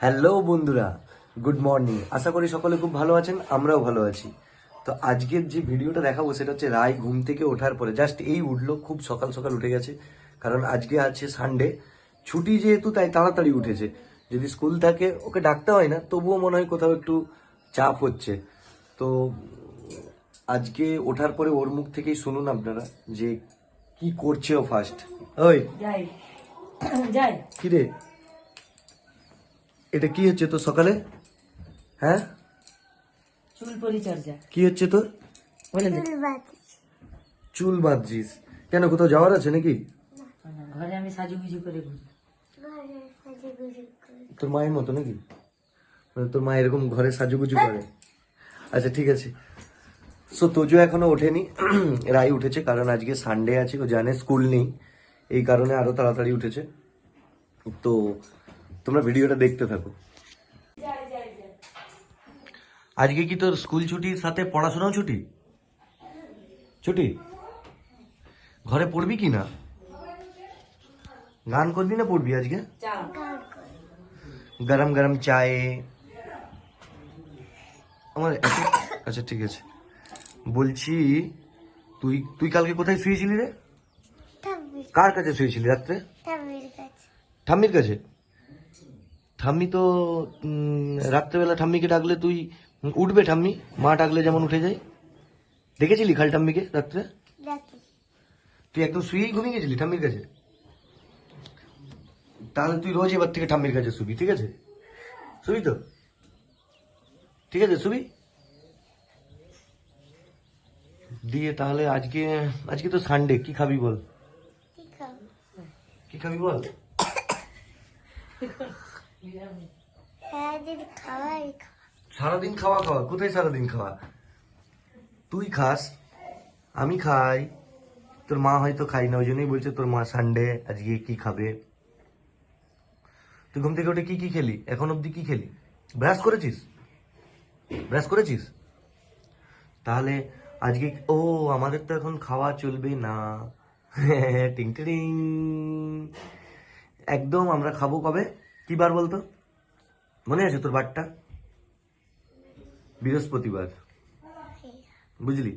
Hello বন্ধুরা good morning. আশা করি সকলে খুব ভালো আছেন আমরাও ভালো আছি। তো আজকের যে ভিডিওটা দেখাবো সেটা হচ্ছে রায় ঘুম থেকে ওঠার পরে। জাস্ট এই উঠল খুব সকাল সকাল উঠে গেছে কারণ আজকে আছে সানডে ছুটি যেহেতু তাই তাড়াতাড়ি উঠেছে। যদি স্কুল থাকে ওকে ডাকতে হয় না তবুও মনে হয় কোথাও একটু চাপ হচ্ছে। তো আজকে ওঠার পরে ওর মুখ থেকেই শুনুন আপনারা যে কি করছে ও ফার্স্ট ওই। যাই। যাই। কি রে এটা কি হচ্ছে তো সকালে? হ্যাঁ? চুল পরিচর্যা। কি হচ্ছে তোর? বলে দে। চুল বাঁধছিস। কেন কোথাও যাওয়ার আছে নাকি? ঘরে আমি সাজুগুজু করে ঘুরি তোর মায়ের মতো নাকি? মানে তোর মা এরকম ঘরে সাজুগুজু করে। আচ্ছা ঠিক আছে। সো তোজো এখনও ওঠেনি। রাই উঠেছে কারণ আজকে সানডে আছে ও জানে স্কুল নেই। এই কারণে আরও তাড়াতাড়ি উঠেছে। তো তোমরা ভিডিওটা দেখতে থাকো। আজকে কি তোর স্কুল ছুটির সাথে পড়াশোনাও ছুটি? ছুটি? ঘরে পড়বি কি না? গান করবি না পড়বি আজকে? গরম গরম চায়ে। আমার আচ্ছা ঠিক আছে। বলছি তুই তুই কালকে কোথায় শুয়েছিলি রে? কার কাছে শুয়েছিলি রাত্রে? ঠাম্মির কাছে? ঠাম্মি তো রাত্রেবেলা ঠাম্মিকে ডাকলে তুই উঠবে ঠাম্মি মা ডাকলে যেমন উঠে যায়। দেখেছিলি খাল ঠাম্মিকে রাত্রে? তুই একদম শুয়েই ঘুমিয়ে গেছিলি ঠাম্মির কাছে? তাহলে তুই রোজ এবার থেকে ঠাম্মির কাছে শুবি ঠিক আছে? শুবি তো? ঠিক আছে শুবি? দিয়ে তাহলে আজকে আজকে তো সানডে কি খাবি বল? কি খাবি বল? সারাদিন খাওয়া। খাওয়া কোথায় সারাদিন খাওয়া? তুই খাস আমি খাই। তোর মা হয়তো খাই না ওই জন্যই বলছে তোর মা সানডে আজকে কি খাবে? তুই ঘুম থেকে উঠে কি কি খেলি? এখন অবধি কি খেলি? ব্রাশ করেছিস? ব্রাশ করেছিস? তাহলে আজকে ও আমাদের তো এখন খাওয়া চলবে না। টিং টিং। একদম আমরা খাব কবে? কি বার বলতো? মনে আছে তোর বারটা? বৃহস্পতিবার। বুঝলি?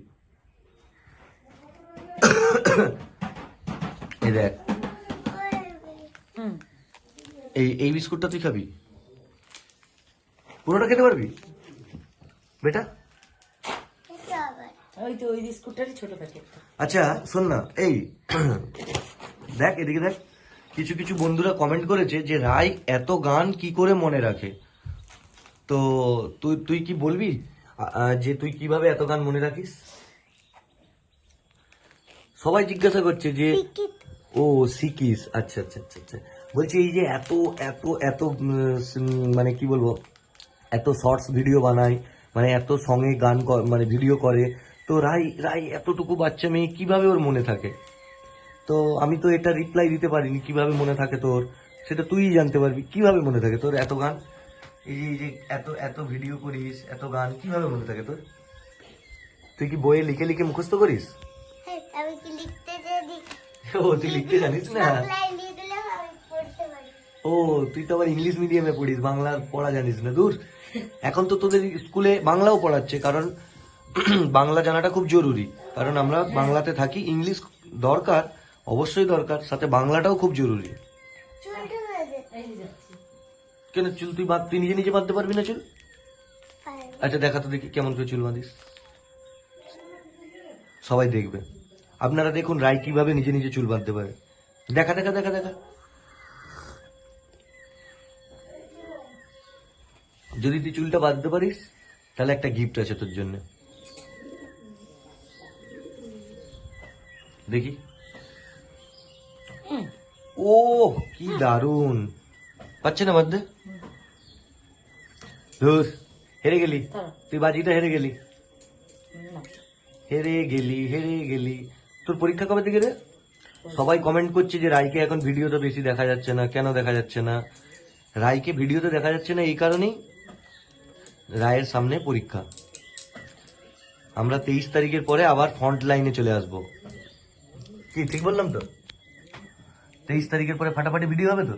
এই দেখ। এই এই বিস্কুটটা তুই খাবি? পুরোটা খেতে পারবি? বেটা? আচ্ছা শোন না এই দেখ এদিকে দেখ। কিছু কিছু বন্ধুরা কমেন্ট করেছে যে রাই এত গান কি করে মনে রাখে? তো তুই তুই কি বলবি? যে তুই কীভাবে এত গান মনে রাখিস? সবাই জিজ্ঞাসা করছে যে ও শিখিস আচ্ছা আচ্ছা আচ্ছা আচ্ছা। বলছি এই যে এত এত এত মানে কি বলব? এত শর্টস ভিডিও বানায় মানে এত সঙ্গে গান মানে ভিডিও করে। তো রাই রাই এতটুকু বাচ্চা মেয়ে কীভাবে ওর মনে থাকে? তো আমি তো এটা রিপ্লাই দিতে পারিনি কীভাবে মনে থাকে তোর? সেটা তুই জানতে পারবি। কীভাবে মনে থাকে তোর এত গান? এই যে এত এত ভিডিও করিস এত গান কীভাবে মনে থাকে তোর? তুই কি বইয়ে লিখে লিখে মুখস্থ করিস? আমি কি লিখতে যদি ও তুই লিখতে জানিস না? ও তুই তো আবার ইংলিশ মিডিয়ামে পড়িস বাংলা পড়া জানিস না দূর। এখন তো তোদের স্কুলে বাংলাও পড়াচ্ছে কারণ বাংলা জানাটা খুব জরুরি। কারণ আমরা বাংলাতে থাকি ইংলিশ দরকার অবশ্যই দরকার সাথে বাংলাটাও খুব জরুরি। কেন চুল তুই বাঁধ তুই নিজে নিজে বাঁধতে পারবি না চুল? আচ্ছা দেখা তো দেখি কেমন করে চুল বাঁধিস। সবাই দেখবে। আপনারা দেখুন রায় কীভাবে নিজে নিজে চুল বাঁধতে পারে। দেখা দেখা দেখা দেখা। যদি তুই চুলটা বাঁধতে পারিস তাহলে একটা গিফট আছে তোর জন্য। দেখি। ও কি দারুণ পাচ্ছে না বাঁধতে ধুর হেরে গেলি। তুই বাজিটা হেরে গেলি। হেরে গেলি হেরে গেলি। তোর পরীক্ষা কবে থেকে রে? সবাই কমেন্ট করছে যে রায়কে এখন ভিডিওতে বেশি দেখা যাচ্ছে না। কেন দেখা যাচ্ছে না? রায়কে ভিডিওতে দেখা যাচ্ছে না এই কারণেই? রায়ের সামনে পরীক্ষা। আমরা তেইশ তারিখের পরে আবার ফ্রন্ট লাইনে চলে আসব। কি ঠিক বললাম তো? তেইশ তারিখের পরে ফাটাফাটি ভিডিও হবে তো?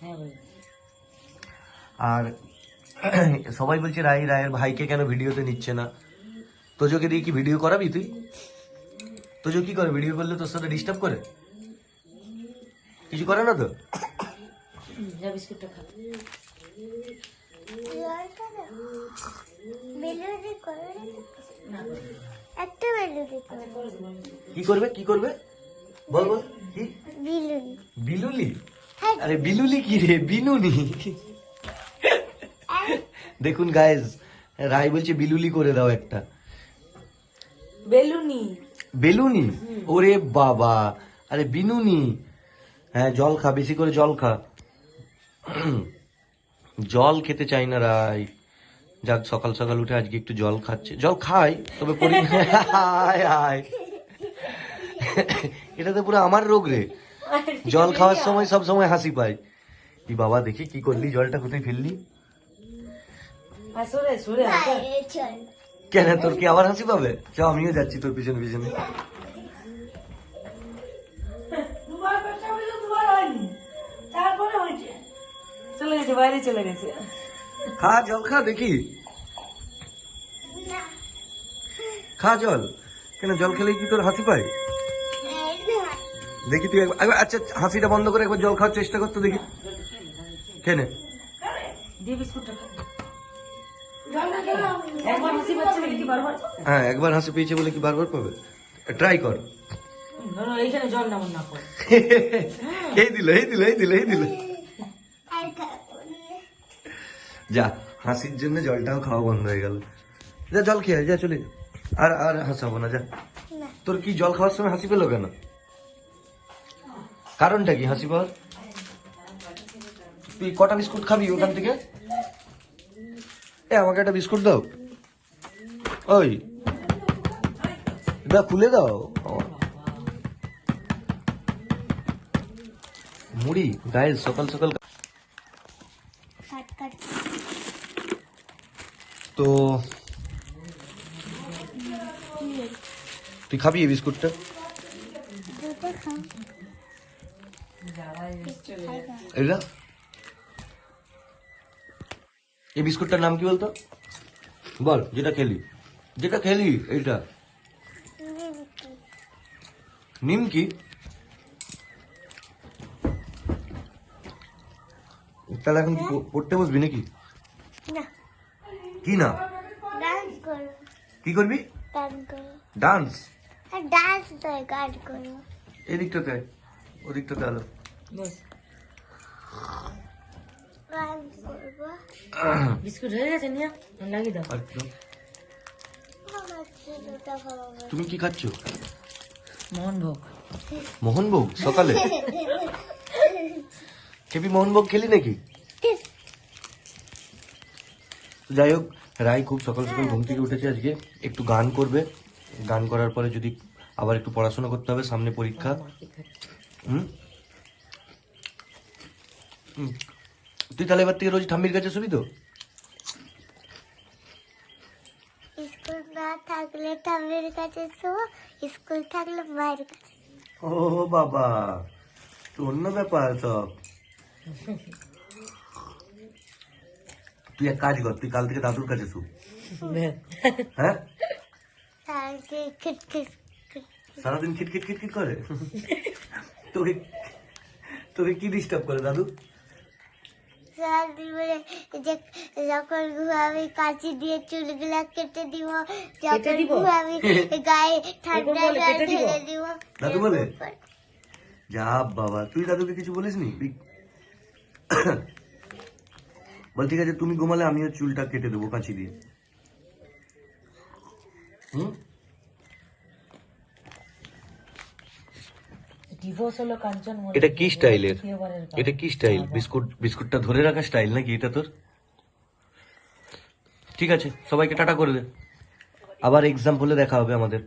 হ্যাঁ আর সবাই বলছে রায় রায়ের ভাইকে কেন ভিডিওতে নিচ্ছে না? তোজোকে দিয়ে কি ভিডিও করাবি তুই? তোজো কি করে? ভিডিও করলে তোর সাথে ডিস্টার্ব করে? কিছু করে না তো? কি করবে? কি করবে? বল বল। কি? বিলুলি। হ্যাঁ। আরে বিলুলি কি রে? বিনুনি। দেখুন গায়েস রায় বলছে বিলুলি করে দাও একটা। বেলুনি। বেলুনি? ওরে বাবা। আরে বিনুনি। হ্যাঁ জল খা বেশি করে জল খা। জল খেতে চাই না রাই। যাক সকাল সকাল উঠে আজকে একটু জল খাচ্ছে। জল খাই তবে পরি হায় হায়। এটা তো পুরো আমার রোগ রে। জল খাওয়ার সময় সব সময় হাসি পায়। কি বাবা দেখি কি করলি জলটা কোথায় ফেললি? কেন তোর কি আবার হাসি পাবে? চ আমিও যাচ্ছি তোর পিছনে পিছনে। চলে গেছে বাইরে চলে গেছে। খা জল খা দেখি। খা জল। কেন জল খেলে কি তোর হাসি পায়? দেখি তুই একবার একবার- আচ্ছা হাসিটা বন্ধ করে একবার জল খাওয়ার চেষ্টা করতো দেখি। কেনে দিয়ে বিস্কুটটা খা। একবার হাসি পাচ্ছে নাকি বারবার? হ্যাঁ একবার হাসি পেয়েছে বলে কি বারবার পাবে? ট্রাই কর। না, না, এইখানে জল নামন না পড়ে এই দিল এই দিল এই দিল এই দিল। যা হাসির জন্য জলটাও খাওয়া বন্ধ হয়ে গেল। যা জল খেয়ে আয়, যা চলে যা। আর আর হাসাবো না যা। তোর কি জল খাওয়ার সময় হাসি পেল কেন? কারণটা কি হাসি পাওয়ার তুই কটা বিস্কুট খাবি ওখান থেকে? এ, আমাকে একটা বিস্কুট দাও। ওই দা খুলে দাও। মুড়ি, গায়ে সকাল সকাল তো, তুই খাবি এই বিস্কুটটা? এটা এই বিস্কুটটার নাম কি বলতো? বল যেটা খেলি। যেটা খেলি এইটা। নিমকি? তাহলে এখন কি পড়তে বসবি নাকি? কি না? ডান্স কি করবি? ডান্স ডান্স গান করো। এদিকটাতে ওদিকটাতে আলো। বিস্কুট হয়ে গেছে নিয়ে। লাগিয়ে দাও। কি? আমার ছেলেটা ভালো তুমি কি খাচ্ছ? মোহনভোগ। মোহনভোগ? সকালে? খেপি মোহনভোগ খেলি নাকি? যাই হোক রাই খুব সকাল সকাল ঘুম থেকে উঠেছে আজকে। একটু গান করবে। গান করার পরে যদি আবার একটু পড়াশোনা করতে হবে সামনে পরীক্ষা। হুম। তুই তাহলে এবার থেকে রোজ ঠাম্মির কাছে শুবি তো? স্কুল না থাকলে ঠাম্মির কাছে শো স্কুল থাকলে মায়ের কাছে ও বাবা তো অন্য ব্যাপার সব। তুই এক কাজ কর তুই কাল থেকে দাদুর কাছে শু। হ্যাঁ? সারাদিন খিটখিট খিটখিট করে? তোকে তোকে কি ডিস্টার্ব করে দাদু? যে যখন ঘুমাবি কাঁচি দিয়ে চুলগুলা কেটে দিব যখন ঘুমাবি গায়ে ঠান্ডা বলে জল ঢেলে দিব। দাদু বলে? যা বাবা তুই দাদুকে কিছু বলিসনি? বল ঠিক আছে তুমি ঘুমালে আমিও চুলটা কেটে দেবো কাঁচি দিয়ে। হুম? এটা কি স্টাইলের? এটা কি স্টাইল? বিস্কুট বিস্কুটটা ধরে রাখা স্টাইল নাকি এটা তোর? ঠিক আছে সবাইকে টাটা করে দে। আবার এক্সাম্পলে দেখা হবে আমাদের।